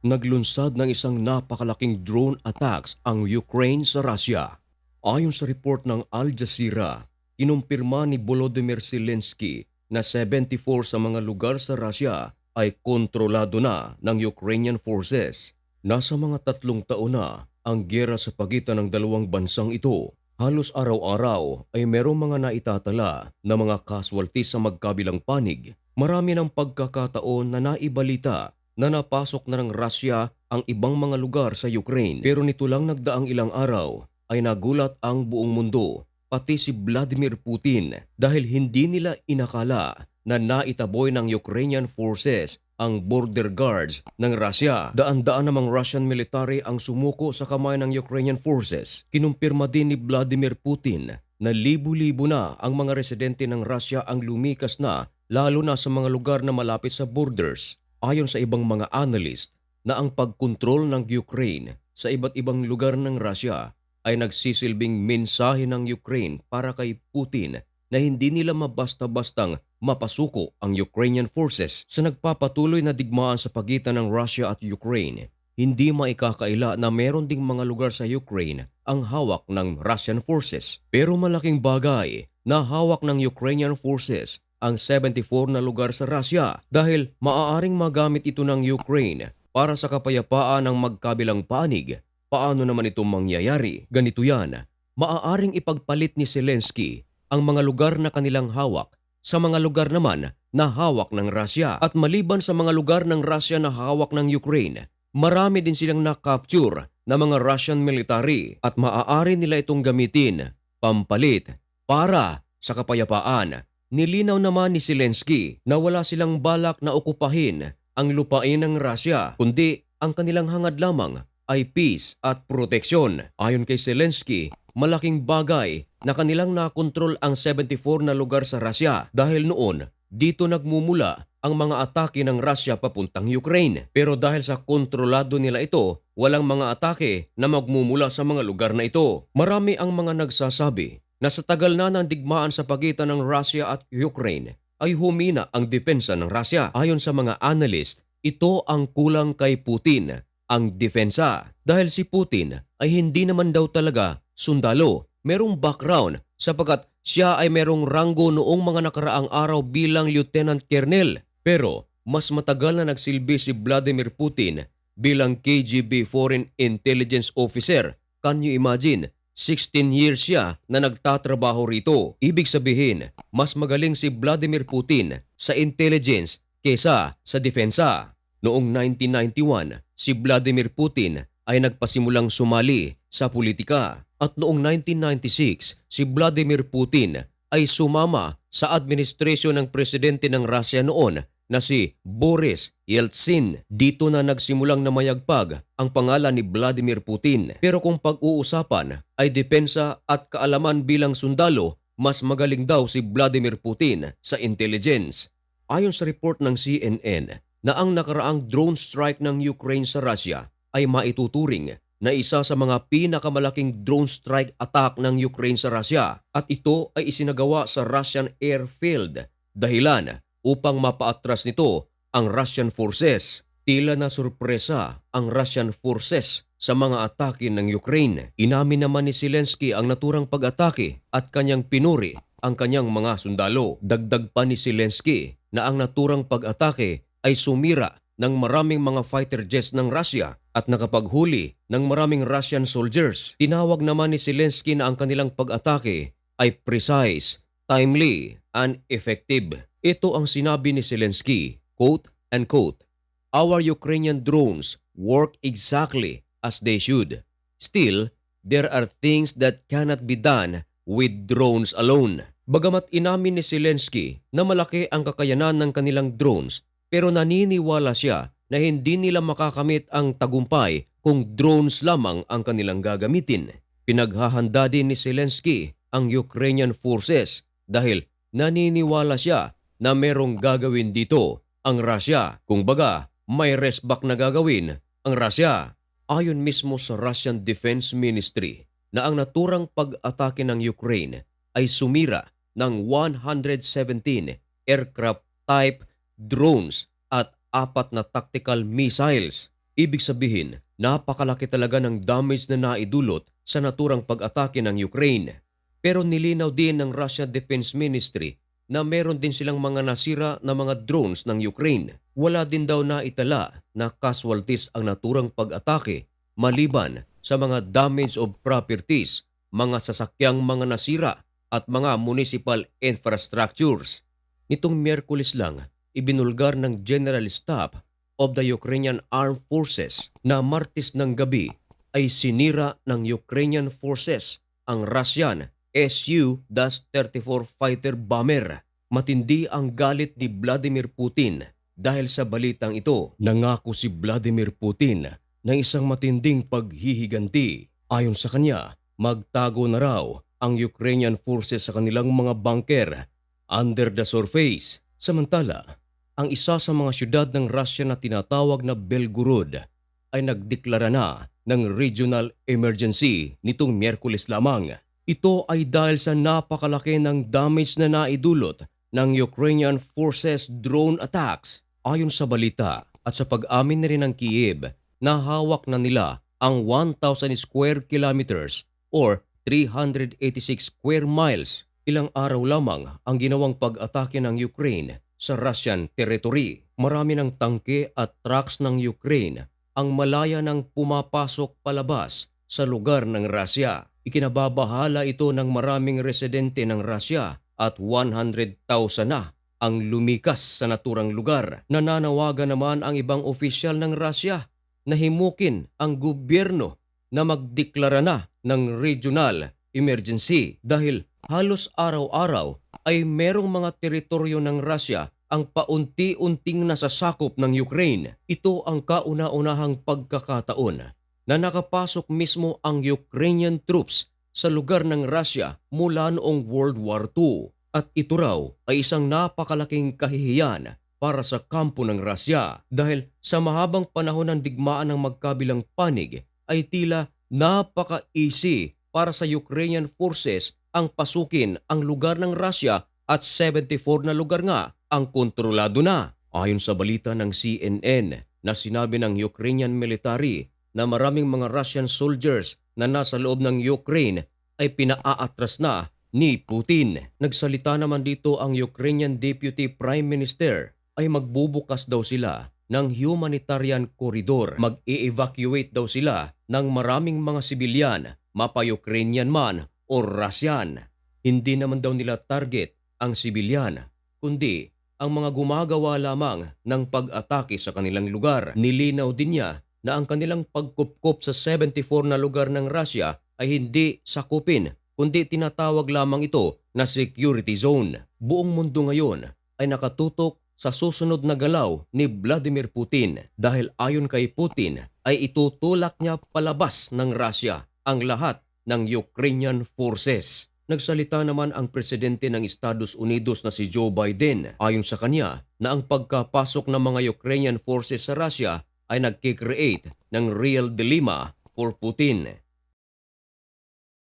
Naglunsad ng isang napakalaking drone attacks ang Ukraine sa Russia. Ayon sa report ng Al Jazeera, kinumpirma ni Volodymyr Zelensky na 74 sa mga lugar sa Russia ay kontrolado na ng Ukrainian forces. Nasa mga tatlong taon na ang gera sa pagitan ng dalawang bansang ito. Halos araw-araw ay merong mga naitatala na mga casualties sa magkabilang panig. Marami ng pagkakataon na naibalita na napasok na ng Russia ang ibang mga lugar sa Ukraine. Pero nito lang nagdaang ilang araw ay nagulat ang buong mundo, pati si Vladimir Putin dahil hindi nila inakala na naitaboy ng Ukrainian forces ang border guards ng Russia. Daan-daan namang Russian military ang sumuko sa kamay ng Ukrainian forces. Kinumpirma din ni Vladimir Putin na libu-libo na ang mga residente ng Russia ang lumikas na lalo na sa mga lugar na malapit sa borders. Ayon sa ibang mga analyst na ang pagkontrol ng Ukraine sa iba't ibang lugar ng Russia ay nagsisilbing mensahe ng Ukraine para kay Putin na hindi nila mabasta-bastang mapasuko ang Ukrainian forces sa nagpapatuloy na digmaan sa pagitan ng Russia at Ukraine. Hindi maikakaila na meron ding mga lugar sa Ukraine ang hawak ng Russian forces. Pero malaking bagay na hawak ng Ukrainian forces ang 74 na lugar sa Russia dahil maaaring magamit ito ng Ukraine para sa kapayapaan ng magkabilang panig. Paano naman ito mangyayari? Ganito yan. Maaaring ipagpalit ni Zelensky ang mga lugar na kanilang hawak sa mga lugar naman na hawak ng Russia. At maliban sa mga lugar ng Russia na hawak ng Ukraine, marami din silang na-capture na mga Russian military at maaari nila itong gamitin, pampalit, para sa kapayapaan. Nilinaw naman ni Zelensky na wala silang balak na okupahin ang lupain ng Russia, kundi ang kanilang hangad lamang ay peace at proteksyon. Ayon kay Zelensky, malaking bagay na kanilang nakontrol ang 74 na lugar sa Russia dahil noon dito nagmumula ang mga atake ng Russia papuntang Ukraine. Pero dahil sa kontrolado nila ito, walang mga atake na magmumula sa mga lugar na ito. Marami ang mga nagsasabi na sa tagal na ng digmaan sa pagitan ng Russia at Ukraine ay humina ang depensa ng Russia. Ayon sa mga analyst, ito ang kulang kay Putin, ang depensa. Dahil si Putin ay hindi naman daw talaga sundalo, merong background sapagkat siya ay merong ranggo noong mga nakaraang araw bilang Lieutenant Colonel. Pero mas matagal na nagsilbi si Vladimir Putin bilang KGB Foreign Intelligence Officer. Can you imagine? 16 years siya na nagtatrabaho rito. Ibig sabihin, mas magaling si Vladimir Putin sa intelligence kesa sa depensa. Noong 1991, si Vladimir Putin ay nagpasimulang sumali sa politika. At noong 1996, si Vladimir Putin ay sumama sa administrasyon ng presidente ng Russia noon na si Boris Yeltsin. Dito na nagsimulang namayagpag ang pangalan ni Vladimir Putin. Pero kung pag-uusapan ay depensa at kaalaman bilang sundalo, mas magaling daw si Vladimir Putin sa intelligence. Ayon sa report ng CNN na ang nakaraang drone strike ng Ukraine sa Russia ay maituturing na isa sa mga pinakamalaking drone strike attack ng Ukraine sa Russia at ito ay isinagawa sa Russian airfield dahilan upang mapaatras nito ang Russian forces. Tila na sorpresa ang Russian forces sa mga atake ng Ukraine. Inamin naman ni Zelensky ang naturang pag-atake at kanyang pinuri ang kanyang mga sundalo. Dagdag pa ni Zelensky na ang naturang pag-atake ay sumira ng maraming mga fighter jets ng Russia at nakapaghuli ng maraming Russian soldiers. Tinawag naman ni Zelensky na ang kanilang pag-atake ay precise, timely, and effective. Ito ang sinabi ni Zelensky, quote and quote, Our Ukrainian drones work exactly as they should. Still, there are things that cannot be done with drones alone. Bagamat inamin ni Zelensky na malaki ang kakayanan ng kanilang drones, pero naniniwala siya na hindi nila makakamit ang tagumpay kung drones lamang ang kanilang gagamitin. Pinaghahanda din ni Zelensky ang Ukrainian forces dahil naniniwala siya na merong gagawin dito ang Russia. Kung baga, may resback na gagawin ang Russia. Ayon mismo sa Russian Defense Ministry na ang naturang pag-atake ng Ukraine ay sumira ng 117 aircraft type drones at apat na tactical missiles. Ibig sabihin, napakalaki talaga ng damage na naidulot sa naturang pag-atake ng Ukraine. Pero nilinaw din ng Russia Defense Ministry na meron din silang mga nasira na mga drones ng Ukraine. Wala din daw na itala na casualties ang naturang pag-atake maliban sa mga damage of properties, mga sasakyang mga nasira at mga municipal infrastructures. Nitong Miyerkules lang, ibinulgar ng General Staff of the Ukrainian Armed Forces na Martes ng gabi ay sinira ng Ukrainian Forces ang Russian Su-34 fighter bomber. Matindi ang galit ni Vladimir Putin dahil sa balitang ito. Nangako si Vladimir Putin ng isang matinding paghihiganti. Ayon sa kanya, magtago na raw ang Ukrainian forces sa kanilang mga bunker under the surface. Samantala, ang isa sa mga syudad ng Russia na tinatawag na Belgorod ay nagdeklara na ng regional emergency nitong Miyerkules lamang. Ito ay dahil sa napakalaki ng damage na naidulot ng Ukrainian forces drone attacks. Ayon sa balita at sa pag-amin na rin ng Kiev na hawak na nila ang 1,000 square kilometers or 386 square miles. Ilang araw lamang ang ginawang pag-atake ng Ukraine sa Russian territory. Marami ng tangke at trucks ng Ukraine ang malaya ng pumapasok palabas sa lugar ng Russia. Ikinababahala ito ng maraming residente ng Russia at 100,000 na ang lumikas sa naturang lugar. Nananawagan naman ang ibang opisyal ng Russia na himukin ang gobyerno na magdeklara na ng regional emergency dahil halos araw-araw ay merong mga teritoryo ng Russia ang paunti-unting nasasakop ng Ukraine. Ito ang kauna-unahang pagkakataon na nakapasok mismo ang Ukrainian troops sa lugar ng Russia mula noong World War II. At ito raw ay isang napakalaking kahihiyan para sa kampo ng Russia dahil sa mahabang panahon ng digmaan ng magkabilang panig ay tila napaka-easy para sa Ukrainian forces ang pasukin ang lugar ng Russia at 74 na lugar nga ang kontrolado na. Ayon sa balita ng CNN na sinabi ng Ukrainian military na maraming mga Russian soldiers na nasa loob ng Ukraine ay pinaaatras na ni Putin. Nagsalita naman dito ang Ukrainian Deputy Prime Minister ay magbubukas daw sila ng humanitarian corridor. Mag-i-evacuate daw sila ng maraming mga sibilyan, mapa-Ukrainian man o Russian. Hindi naman daw nila target ang sibilyan, kundi ang mga gumagawa lamang ng pag-atake sa kanilang lugar. Nilinaw din niya na ang kanilang pagkupkop sa 74 na lugar ng Russia ay hindi sakupin kundi tinatawag lamang ito na security zone. Buong mundo ngayon ay nakatutok sa susunod na galaw ni Vladimir Putin dahil ayon kay Putin ay itutulak niya palabas ng Russia ang lahat ng Ukrainian forces. Nagsalita naman ang presidente ng Estados Unidos na si Joe Biden ayon sa kanya na ang pagkapasok ng mga Ukrainian forces sa Russia ay nagkikreate ng real dilemma for Putin.